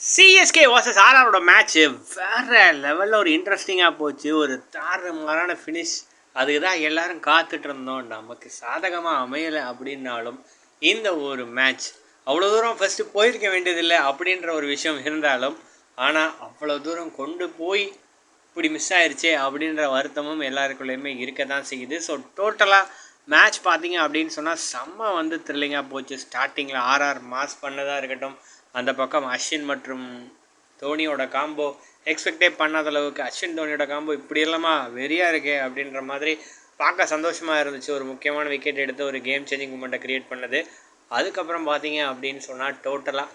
CSK versus ஆர்ஆரோட match வேற லெவலில் ஒரு இன்ட்ரெஸ்டிங்காக போச்சு. ஒரு தாறுமாறான ஃபினிஷ் அதுக்கு தான் எல்லாரும் காத்துட்டு இருந்தோம். நமக்கு சாதகமாக அமையலை அப்படின்னாலும் இந்த ஒரு மேட்ச் அவ்வளோ தூரம் ஃபஸ்ட்டு போயிருக்க வேண்டியதில்லை அப்படின்ற ஒரு விஷயம் இருந்தாலும் ஆனால் அவ்வளோ தூரம் கொண்டு போய் இப்படி மிஸ் ஆயிருச்சே அப்படின்ற வருத்தமும் எல்லாருக்குள்ளேயுமே இருக்க தான் செய்யுது ஸோ டோட்டலாக மேட்ச் பார்த்தீங்க அப்படின்னு சொன்னால் செம்ம வந்து த்ரில்லிங்காக போச்சு. ஸ்டார்டிங்கில் ஆர்ஆர் மாஸ் பண்ணதாக இருக்கட்டும் அந்த பக்கம் அஸ்வின் மற்றும் தோனியோட காம்போ எக்ஸ்பெக்டே பண்ணாத அளவுக்கு அஸ்வின் தோனியோட காம்போ இப்படி எல்லாமா வெறியாக இருக்கே அப்படின்ற மாதிரி பார்க்க சந்தோஷமாக இருந்துச்சு. ஒரு முக்கியமான விக்கெட் எடுத்து ஒரு கேம் சேஞ்சிங் மூமெண்ட்டை க்ரியேட் பண்ணது. அதுக்கப்புறம் பார்த்தீங்க அப்படின்னு சொன்னால் டோட்டலாக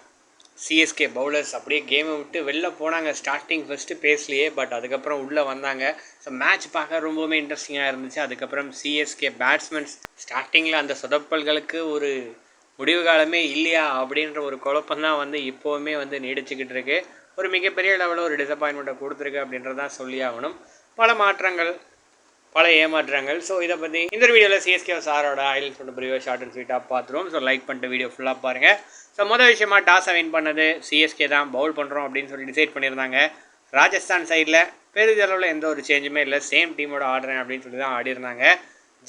சிஎஸ்கே பவுலர்ஸ் அப்படியே கேமை விட்டு வெளில போனாங்க. ஸ்டார்டிங் ஃபஸ்ட்டு பேஸ்லேயே பட் அதுக்கப்புறம் உள்ளே வந்தாங்க. ஸோ மேட்ச் பார்க்க ரொம்பவுமே இன்ட்ரெஸ்டிங்காக இருந்துச்சு. அதுக்கப்புறம் சிஎஸ்கே பேட்ஸ்மேன்ஸ் ஸ்டார்டிங்கில் அந்த சொதப்பல்களுக்கு ஒரு முடிவு காலமே இல்லையா அப்படின்ற ஒரு குழப்பம் தான் வந்து இப்போவுமே வந்து நீடிச்சுக்கிட்டு இருக்கு. ஒரு மிகப்பெரிய லெவலில் ஒரு டிசப்பாயின்மெண்ட்டை கொடுத்துருக்கு அப்படின்றதான் சொல்லி ஆகணும். பல மாற்றங்கள் பல ஏமாற்றங்கள். ஸோ இதை பற்றி இந்த வீடியோவில் சிஎஸ்கே சாரோட ஐல் சொல்லிட்டு பிரிவோ ஷார்ட் அண்ட் ஸ்வீட்டாக பார்த்துருவோம். ஸோ லைக் பண்ணிட்டு வீடியோ ஃபுல்லாக பாருங்கள் ஸோ மொதல் விஷயமா டாஸை வின் பண்ணது சிஎஸ்கே தான். பவுல் பண்ணுறோம் அப்படின்னு சொல்லி டிசைட் பண்ணியிருந்தாங்க. ராஜஸ்தான் சைடில் பெரிதளவில் எந்த ஒரு சேஞ்சுமே இல்லை. சேம் டீமோட ஆடுறேன் அப்படின்னு சொல்லி தான் ஆடிருந்தாங்க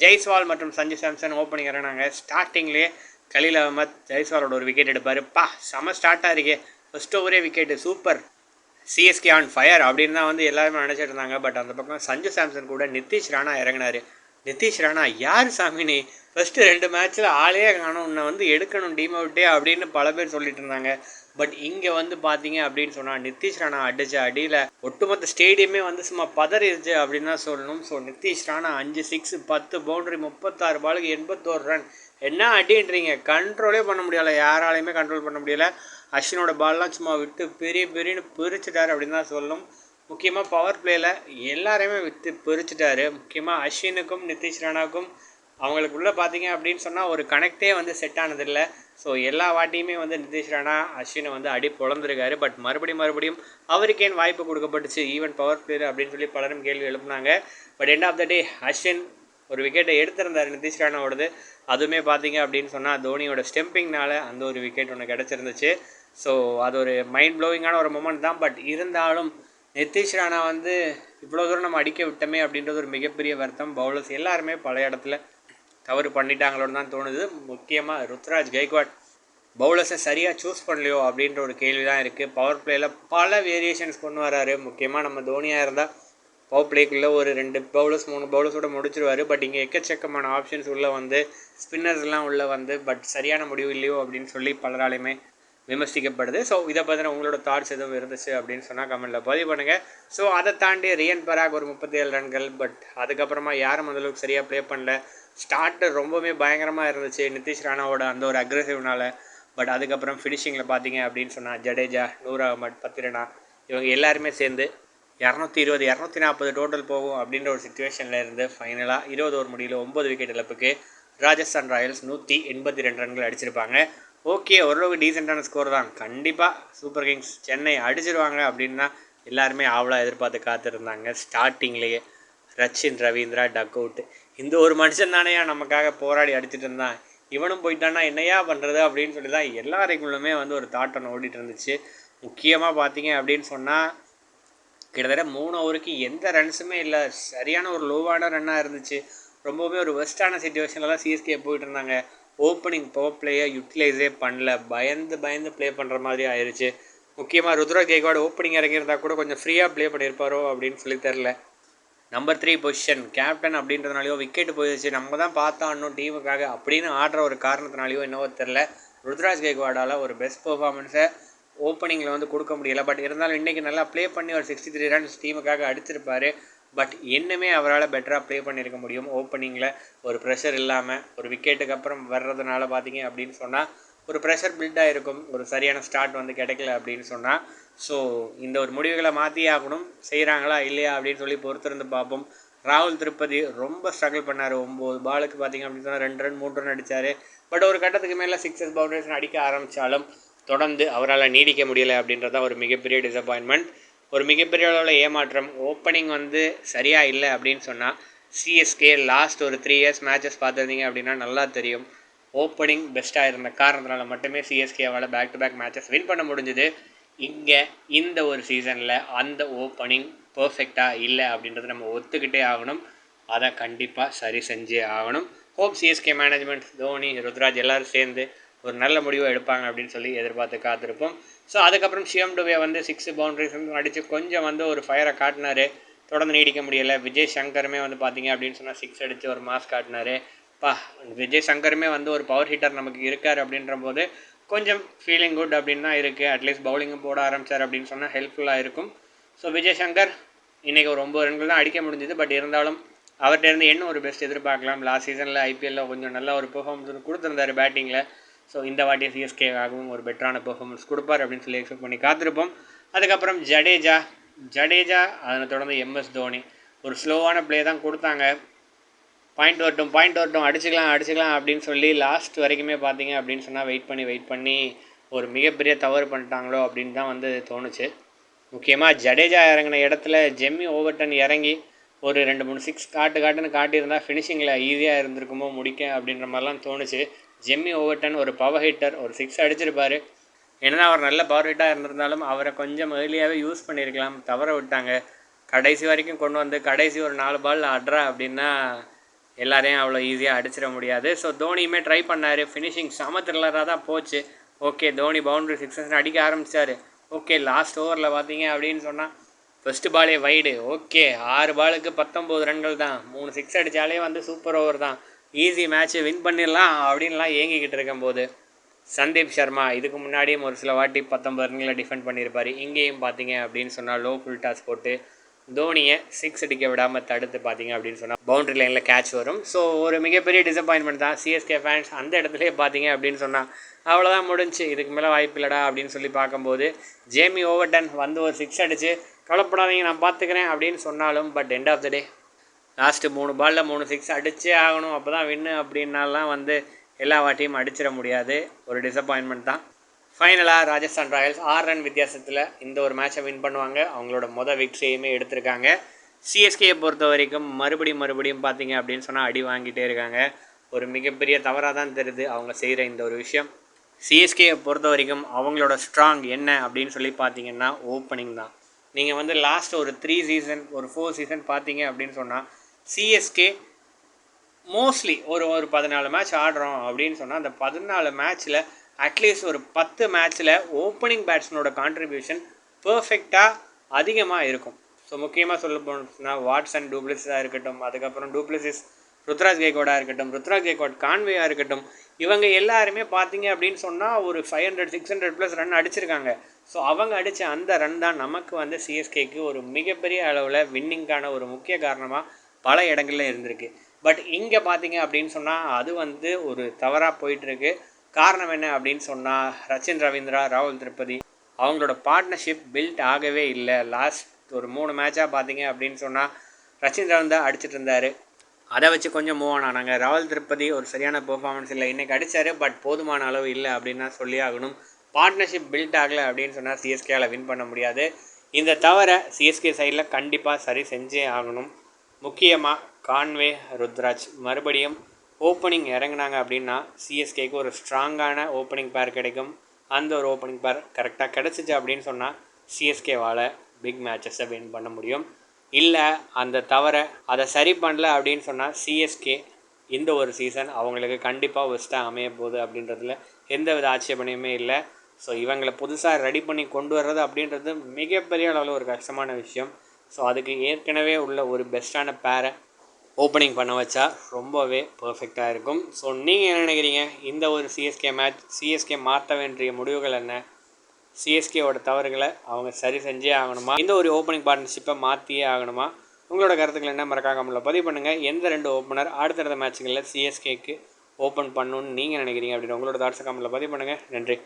ஜெய்ஸ்வால் மற்றும் சஞ்சு சாம்சன் ஓப்பனிங் இறங்கினாங்க. ஸ்டார்டிங்லேயே கலீல் அகமத் ஜெய்ஸ்வாலோட ஒரு விக்கெட் எடுப்பார். பா செம ஸ்டார்ட்டாக இருக்கே. First ஓவரே wicket super CSK on fire அப்படின்னு தான் வந்து எல்லாருமே நினச்சிட்டு இருந்தாங்க. பட் அந்த பக்கம் சஞ்சு சாம்சன் கூட நிதிஷ் ராணா இறங்கினார். நிதிஷ் ராணா யார் சாமினி ஃபஸ்ட்டு ரெண்டு மேட்ச்சில் ஆளே காணும். உன்னை வந்து எடுக்கணும் டீம் அவுட்டே அப்படின்னு பல பேர் சொல்லிட்டு இருந்தாங்க. பட் இங்கே வந்து பார்த்தீங்க அப்படின்னு சொன்னால் நிதிஷ் ராணா அடித்த அடியில் ஒட்டுமொத்த ஸ்டேடியமே வந்து சும்மா பதறிடுச்சு அப்படின்னு தான் சொல்லணும். ஸோ நிதிஷ் ராணா அஞ்சு சிக்ஸ் பத்து பவுண்டரி முப்பத்தாறு பாலுக்கு எண்பத்தோரு ரன் என்ன அடின்றீங்க? கண்ட்ரோலே பண்ண முடியலை. யாராலையுமே கண்ட்ரோல் பண்ண முடியலை. அஸ்வினோட பால்லாம் சும்மா விட்டு பெரிய பெரியன்னு பிரிச்சுட்டார் அப்படின்னு தான் சொல்லணும். முக்கியமாக பவர் பிளேயில் எல்லாரையுமே விட்டு பிரிச்சுட்டாரு. முக்கியமாக அஸ்வினுக்கும் நிதிஷ் ராணாவுக்கும் அவங்களுக்குள்ளே பார்த்தீங்க அப்படின்னு சொன்னால் ஒரு கனெக்டே வந்து செட் ஆனதில்லை. ஸோ எல்லா வாட்டியுமே வந்து நிதிஷ் ராணா அஸ்வினை வந்து அடி பொழந்திருக்காரு. பட் மறுபடியும் மறுபடியும் அவருக்கேன் வாய்ப்பு கொடுக்கப்பட்டுச்சு. ஈவன் பவர் பிளேயர் அப்படின்னு சொல்லி பலரும் கேள்வி எழுப்புனாங்க. But end of the day Ashwin ஒரு விக்கெட்டை எடுத்திருந்தார் நிதிஷ் ராணாவோடது அதுவுமே பார்த்தீங்க அப்படின்னு சொன்னால் தோனியோட ஸ்டெம்பிங்னால அந்த ஒரு விக்கெட் ஒன்று கிடச்சிருந்துச்சு. ஸோ அது ஒரு மைண்ட் ப்ளோவிங்கான ஒரு மூமெண்ட் தான். பட் இருந்தாலும் நிதிஷ் ராணா வந்து இவ்வளோ தூரம் நம்ம அடிக்க விட்டோமே அப்படின்றது ஒரு மிகப்பெரிய வருத்தம். பவுலர்ஸ் எல்லாருமே பல இடத்துல தவறு பண்ணிட்டாங்களோன்னு தான் தோணுது. முக்கியமாக ருத்ராஜ் கைக்வாட் பவுலர்ஸை சரியாக சூஸ் பண்ணலையோ அப்படின்ற ஒரு கேள்வி தான் இருக்குது பவர் பிளேயில் பல வேரியேஷன்ஸ் கொண்டு வராரு. முக்கியமாக நம்ம தோனியாக இருந்தால் பவர் பிளேக்குள்ளே ஒரு ரெண்டு பவுலர்ஸ் மூணு பவுலர்ஸோட முடிச்சிருவார். பட் இங்கே எக்கச்சக்கமான ஆப்ஷன்ஸ் உள்ளே வந்து ஸ்பின்னர்ஸ்லாம் உள்ளே வந்து பட் சரியான முடிவு இல்லையோ அப்படின்னு சொல்லி பலராலையுமே விமர்சிக்கப்படுது. ஸோ இதை பற்றின உங்களோட தாட்ஸ் எதுவும் இருந்துச்சு அப்படின்னு சொன்னால் கமெண்ட்டில் பதிவு பண்ணுங்கள் ஸோ அதை தாண்டி ரியன் பராக் ஒரு முப்பத்தி ஏழு ரன்கள் பட் அதுக்கப்புறமா யாரும் அந்தளவுக்கு சரியாக ப்ளே பண்ணல. ஸ்டார்ட்டு ரொம்பவுமே பயங்கரமாக இருந்துச்சு. நிதிஷ் ராணாவோட அந்த ஒரு அக்ரெசிவ்னால பட் அதுக்கப்புறம் ஃபினிஷிங்கில் பார்த்தீங்க அப்படின்னு சொன்னால் ஜடேஜா நூரா அகமட் பத்திரனா இவங்க எல்லாருமே சேர்ந்து இரநூத்தி இருபது இரநூத்தி நாற்பது டோட்டல் போகும் அப்படின்ற ஒரு சுச்சுவேஷனில் இருந்து ஃபைனலாக இருபது ஓவர் முடியல ஒம்பது விக்கெட் இழப்புக்கு ராஜஸ்தான் ராயல்ஸ் நூற்றி எண்பத்தி ரெண்டு ரன்கள் அடிச்சிருப்பாங்க. ஓகே ஓரளவுக்கு டீசெண்டான ஸ்கோர் தான். கண்டிப்பாக சூப்பர் கிங்ஸ் சென்னை அடிச்சிருவாங்க அப்படின்னா எல்லாருமே ஆவலாக எதிர்பார்த்து காத்திருந்தாங்க. ஸ்டார்டிங்லேயே ரச்சின் ரவீந்திரா டக் அவுட் இந்த ஒரு மனுஷன் தானேயா நமக்காக போராடி அடிச்சிட்டு இருந்தான். இவனும் போயிட்டான்னா என்னையா பண்ணுறது அப்படின்னு சொல்லி தான் எல்லாருக்குள்ளுமே வந்து ஒரு தாட்டம் ஓடிட்டு இருந்துச்சு. முக்கியமாக பார்த்தீங்க அப்படின்னு சொன்னால் கிட்டத்தட்ட மூணு ஓவருக்கு எந்த ரன்ஸுமே இல்லை. சரியான ஒரு லோவான ரன்னாக இருந்துச்சு. ரொம்பவுமே ஒரு வெஸ்டான சுச்சுவேஷன்லலாம் சிஎஸ்கே போயிட்டு இருந்தாங்க. ஓப்பனிங் பவர் பிளேயை யூட்டிலைஸே பண்ணல. பயந்து பயந்து ப்ளே பண்ணுற மாதிரி ஆயிடுச்சு முக்கியமாக ருத்ரா கேக்வாட் ஓப்பனிங் இறங்கியிருந்தா கூட கொஞ்சம் ஃப்ரீயாக ப்ளே பண்ணியிருப்பாரோ அப்படின்னு சொல்லி தெரில நம்பர் த்ரீ பொசிஷன் கேப்டன் அப்படின்றதுனாலையோ விக்கெட் போயிடுச்சு. நம்ம தான் பார்த்தாடணும் டீமுக்காக அப்படின்னு ஆடுற ஒரு காரணத்தினாலையோ என்னவோ தெரில ருத்ராஜ் கேக்வாடால் ஒரு பெஸ்ட் பெர்ஃபார்மன்ஸை ஓப்பனிங்கில் வந்து கொடுக்க முடியல. பட் இருந்தாலும் இன்றைக்கி நல்லா ப்ளே பண்ணி ஒரு சிக்ஸ்டி த்ரீ ரன்ஸ் டீமுக்காக அடிச்சிருப்பார். பட் இன்னுமே அவரால் பெட்டராக ப்ளே பண்ணியிருக்க முடியும். ஓப்பனிங்கில் ஒரு ப்ரெஷர் இல்லாமல் ஒரு விக்கெட்டுக்கு அப்புறம் வர்றதுனால பார்த்தீங்க அப்படின்னு சொன்னால் ஒரு ப்ரெஷர் பில்டாக இருக்கும் ஒரு சரியான ஸ்டார்ட் வந்து கிடைக்கல அப்படின்னு சொன்னால் ஸோ இந்த ஒரு முடிவுகளை மாற்றி ஆகணும். செய்கிறாங்களா இல்லையா அப்படின்னு சொல்லி பொறுத்திருந்து பார்ப்போம். ராகுல் திருப்பதி ரொம்ப ஸ்ட்ரகிள் பண்ணார். ஒம்பது பாலுக்கு பார்த்தீங்க அப்படின்னு சொன்னால் ரெண்டு ரன் மூணு ரன் அடித்தார் பட் ஒரு கட்டத்துக்கு மேலே சிக்ஸஸ் பவுண்டரிஸ் அடிக்க ஆரம்பித்தாலும் தொடர்ந்து அவரால் நீடிக்க முடியலை அப்படின்றத ஒரு மிகப்பெரிய டிசப்பாயின்மெண்ட் ஒரு மிகப்பெரிய அளவில் ஏமாற்றம். ஓப்பனிங் வந்து சரியாக இல்லை அப்படின்னு சொன்னால் சிஎஸ்கே லாஸ்ட் ஒரு த்ரீ இயர்ஸ் மேட்சஸ் பார்த்துருந்தீங்க அப்படின்னா நல்லா தெரியும். ஓப்பனிங் பெஸ்ட்டாக இருந்த காரணத்தினால மட்டுமே சிஎஸ்கேவால் back to back matches win பண்ண முடிஞ்சுது. இங்கே இந்த ஒரு சீசனில் அந்த ஓப்பனிங் பர்ஃபெக்டாக இல்லை அப்படின்றத நம்ம ஒத்துக்கிட்டே ஆகணும். அதை கண்டிப்பாக சரி செஞ்சே ஆகணும். Hope CSK management Dhoni Ruturaj எல்லோரும் சேர்ந்து ஒரு நல்ல முடிவை எடுப்பாங்க அப்படின்னு சொல்லி எதிர்பார்த்து காத்திருப்போம். ஸோ அதுக்கப்புறம் சிஎம் டுவே வந்து சிக்ஸ் பவுண்டரிஸ் அடித்து கொஞ்சம் வந்து ஒரு ஃபயரை காட்டினார். தொடர்ந்து நீடிக்க முடியலை. விஜய் சங்கருமே வந்து பார்த்தீங்க அப்படின்னு சொன்னால் சிக்ஸ் அடித்து ஒரு மாஸ் காட்டினார். பா விஜய் சங்கருமே வந்து ஒரு பவர் ஹீட்டர் நமக்கு இருக்கார் அப்படின்ற போது கொஞ்சம் ஃபீலிங் குட் அப்படின்னு தான் இருக்குது அட்லீஸ்ட் பவுலிங்கும் போட ஆரம்பித்தார் அப்படின்னு சொன்னால் ஹெல்ப்ஃபுல்லாக இருக்கும். ஸோ விஜய் சங்கர் இன்றைக்கி ஒரு ஒம்பது ரன்கள் தான் அடிக்க முடிஞ்சது. பட் இருந்தாலும் அவர்கிட்ட இருந்து என்ன ஒரு பெஸ்ட் எதிர்பார்க்கலாம்? லாஸ்ட் சீசனில் ஐபிஎல்லில் கொஞ்சம் நல்ல ஒரு பெர்ஃபார்மன்ஸ் கொடுத்துருந்தாரு பேட்டிங்கில் ஸோ இந்த வாட்டி சிஎஸ்கேவாகவும் ஒரு பெட்டரான பெர்ஃபார்மன்ஸ் கொடுப்பார் அப்படின்னு சொல்லி எக்ஸ்பெக்ட் பண்ணி காத்திருப்போம். அதுக்கப்புறம் ஜடேஜா ஜடேஜா அதனை தொடர்ந்து எம்எஸ் தோனி. ஒரு ஸ்லோவான ப்ளே தான் கொடுத்தாங்க. பாயிண்ட் வரட்டும் பாயிண்ட் வரட்டும் அடிச்சுக்கலாம் அடிச்சுக்கலாம் அப்படின்னு சொல்லி லாஸ்ட் வரைக்குமே பார்த்தீங்க அப்படின்னு சொன்னால் வெயிட் பண்ணி வெயிட் பண்ணி ஒரு மிகப்பெரிய தவறு பண்ணிட்டாங்களோ அப்படின்னு தான் வந்து தோணுச்சு. முக்கியமாக ஜடேஜா இறங்கின இடத்துல ஜெம்மி ஓவர்டன் இறங்கி ஒரு ரெண்டு மூணு சிக்ஸ் காட்டு காட்டுன்னு காட்டியிருந்தால் ஃபினிஷிங்கில் ஈஸியாக இருந்திருக்குமோ முடிக்க அப்படின்ற மாதிரிலாம் தோணுச்சு. ஜெம்மி ஓவர்டன் ஒரு பவர் ஹிட்டர் ஒரு சிக்ஸ் அடிச்சிருப்பார். என்னதான் அவர் நல்ல பவர் ஹிட்டாக இருந்திருந்தாலும் அவரை கொஞ்சம் ஏர்லியாகவே யூஸ் பண்ணியிருக்கலாம் தவற விட்டாங்க. கடைசி வரைக்கும் கொண்டு வந்து கடைசி ஒரு நாலு பால் அட்ரா அப்படின்னா எல்லாரையும் அவ்வளோ ஈஸியாக அடிச்சிட முடியாது. ஸோ தோனியுமே ட்ரை பண்ணார். ஃபினிஷிங் சம த்ரில்லராக தான் போச்சு. ஓகே தோனி பவுண்ட்ரி சிக்ஸஸ் அடிக்க ஆரம்பித்தார் ஓகே லாஸ்ட் ஓவரில் பார்த்தீங்க அப்படின்னு சொன்னால் ஃபஸ்ட்டு பாலே வைடு ஓகே ஆறு பாலுக்கு பத்தொம்போது ரன்கள் தான். மூணு சிக்ஸ் அடித்தாலே வந்து சூப்பர் ஓவர் தான். ஈஸி மேட்ச்சு வின் பண்ணிடலாம் அப்படின்லாம் ஏங்கிக்கிட்டு இருக்கும்போது சந்தீப் சர்மா இதுக்கு முன்னாடியும் ஒரு சில வாட்டி பத்தொம்பது ரன்களை டிஃபெண்ட் பண்ணியிருப்பார். இங்கேயும் பார்த்தீங்க அப்படின்னு சொன்னால் லோ ஃபுல் டாஸ் போட்டு தோனியை சிக்ஸ் அடிக்க விடாமல் தடுத்து பார்த்தீங்க அப்படின்னு சொன்னால் பவுண்டரி லைனில் கேட்ச் வரும். ஸோ ஒரு மிகப்பெரிய டிசப்பாயின்மெண்ட் தான். சிஎஸ்கே ஃபேன்ஸ் அந்த இடத்துலேயே பார்த்தீங்க அப்படின்னு சொன்னால் அவ்வளோதான் முடிஞ்சு இதுக்கு மேலே வாய்ப்பு இல்லடா அப்படின்னு சொல்லி பார்க்கும்போது ஜேமி ஓவர்டன் வந்து ஒரு சிக்ஸ் அடித்து கவலைப்படாதீங்க நான் பார்த்துக்கிறேன் அப்படின்னு சொன்னாலும் but end of the day last மூணு பாலில் மூணு சிக்ஸ் அடிச்சே ஆகணும். அப்போ தான் வின்னு அப்படின்னாலாம் வந்து எல்லா வாட்டியும் அடிச்சிட முடியாது. ஒரு டிசப்பாயின்மெண்ட் தான். ஃபைனலாக ராஜஸ்தான் ராயல்ஸ் ஆறு ரன் வித்தியாசத்தில் இந்த ஒரு மேட்சை வின் பண்ணுவாங்க. அவங்களோட மொதல் விக்ட்ரியுமே எடுத்திருக்காங்க. சிஎஸ்கேயை பொறுத்த வரைக்கும் மறுபடியும் மறுபடியும் பார்த்தீங்க அப்படின்னு சொன்னால் அடி வாங்கிட்டே இருக்காங்க. ஒரு மிகப்பெரிய தவறாக தான் தெரியுது அவங்க செய்கிற இந்த ஒரு விஷயம். சிஎஸ்கேயை பொறுத்த வரைக்கும் அவங்களோட ஸ்ட்ராங் என்ன அப்படின்னு சொல்லி பார்த்தீங்கன்னா ஓப்பனிங் தான். நீங்கள் வந்து லாஸ்ட் ஒரு த்ரீ சீசன் ஒரு ஃபோர் சீசன் பார்த்தீங்க அப்படின்னு சொன்னால் சிஎஸ்கே மோஸ்ட்லி ஒரு ஒரு பதினாலு மேட்ச் ஆடுறோம் அப்படின்னு சொன்னால் அந்த பதினாலு மேட்ச்சில் அட்லீஸ்ட் ஒரு பத்து மேட்ச்சில் ஓப்பனிங் பேட்ஸ்மனோட கான்ட்ரிபியூஷன் பர்ஃபெக்டாக அதிகமாக இருக்கும். ஸோ முக்கியமாக சொல்ல போனோம்னா வாட்ஸன் டூப்ளிஸாக இருக்கட்டும் அதுக்கப்புறம் டூப்ளிசிஸ் ருத்ராஜ் கேக்வாடாக இருக்கட்டும் ருத்ராஜ் கேக்வாட் கான்வேயாக இருக்கட்டும் இவங்க எல்லாருமே பார்த்தீங்க அப்படின்னு சொன்னால் ஒரு five hundred six hundred plus run அடிச்சிருக்காங்க. ஸோ அவங்க அடித்த அந்த ரன் தான் நமக்கு வந்து சிஎஸ்கேக்கு ஒரு மிகப்பெரிய அளவில் வின்னிங்கான ஒரு முக்கிய காரணமாக பல இடங்களில் இருந்திருக்கு. பட் இங்கே பார்த்தீங்க அப்படின்னு சொன்னால் அது வந்து ஒரு தவறாக போயிட்டுருக்கு. காரணம் என்ன அப்படின்னு சொன்னால் ரச்சின் ரவீந்திரா ராகுல் திருப்பதி அவங்களோட பார்ட்னர்ஷிப் பில்ட் ஆகவே இல்லை. லாஸ்ட் ஒரு மூணு மேட்சாக பார்த்தீங்க அப்படின்னு சொன்னால் ரச்சின் ரவீந்திரா அடிச்சிட்டு இருந்தார். அதை வச்சு கொஞ்சம் மூவ் ஆன் ஆனாங்க. ராகுல் திருப்பதி ஒரு சரியான பெர்ஃபார்மன்ஸ் இல்லை. இன்றைக்கி அடித்தார் பட் போதுமான அளவு இல்லை அப்படின்னா சொல்லி ஆகணும். பார்ட்னர்ஷிப் பில்ட் ஆகலை அப்படின்னு சொன்னால் சிஎஸ்கேவில் வின் பண்ண முடியாது. இந்த தவிர சிஎஸ்கே சைடில் கண்டிப்பாக சரி செஞ்சே ஆகணும். முக்கியமாக கான்வே ருத்ராஜ் மறுபடியும் ஓப்பனிங் இறங்கினாங்க அப்படின்னா சிஎஸ்கேக்கு ஒரு ஸ்ட்ராங்கான ஓப்பனிங் பேர் கிடைக்கும். அந்த ஒரு ஓப்பனிங் பேர் கரெக்டாக கிடச்சிச்சு அப்படின்னு சொன்னால் சிஎஸ்கேவால் பிக் மேட்சஸை வின் பண்ண முடியும். இல்லை அந்த தவிர அதை சரி பண்ணல அப்படின்னு சொன்னால் சிஎஸ்கே இந்த ஒரு சீசன் அவங்களுக்கு கண்டிப்பாக பெஸ்ட்டாக அமைய போகுது அப்படின்றதுல எந்த வித ஆட்சேபனையுமே இல்லை. ஸோ இவங்களை புதுசாக ரெடி பண்ணி கொண்டு வர்றது அப்படின்றது மிகப்பெரிய அளவில் ஒரு கஷ்டமான விஷயம். ஸோ அதுக்கு ஏற்கனவே உள்ள ஒரு பெஸ்ட்டான பேரை ஓப்பனிங் பண்ண வச்சா ரொம்பவே பர்ஃபெக்டாக இருக்கும். ஸோ நீங்கள் என்ன நினைக்கிறீங்க? இந்த ஒரு சிஎஸ்கே மேட்ச் சிஎஸ்கே மாற்ற வேண்டிய முடிவுகள் என்ன? சிஎஸ்கேவோட தவறுகளை அவங்க சரி செஞ்சே ஆகணுமா? இந்த ஒரு ஓப்பனிங் பார்ட்னர்ஷிப்பை மாற்றியே ஆகணுமா? உங்களோட கருத்துக்கள் என்ன? மறக்காமல் பதிவு பண்ணுங்கள் எந்த ரெண்டு ஓப்பனர் அடுத்தடுத்த மேட்சுகளில் சிஎஸ்கேக்கு ஓப்பன் பண்ணணுன்னு நீங்கள் நினைக்கிறீங்க அப்படின்னு உங்களோட தாட்ஸை கமெண்ட்டில் பதிவு பண்ணுங்கள் நன்றி.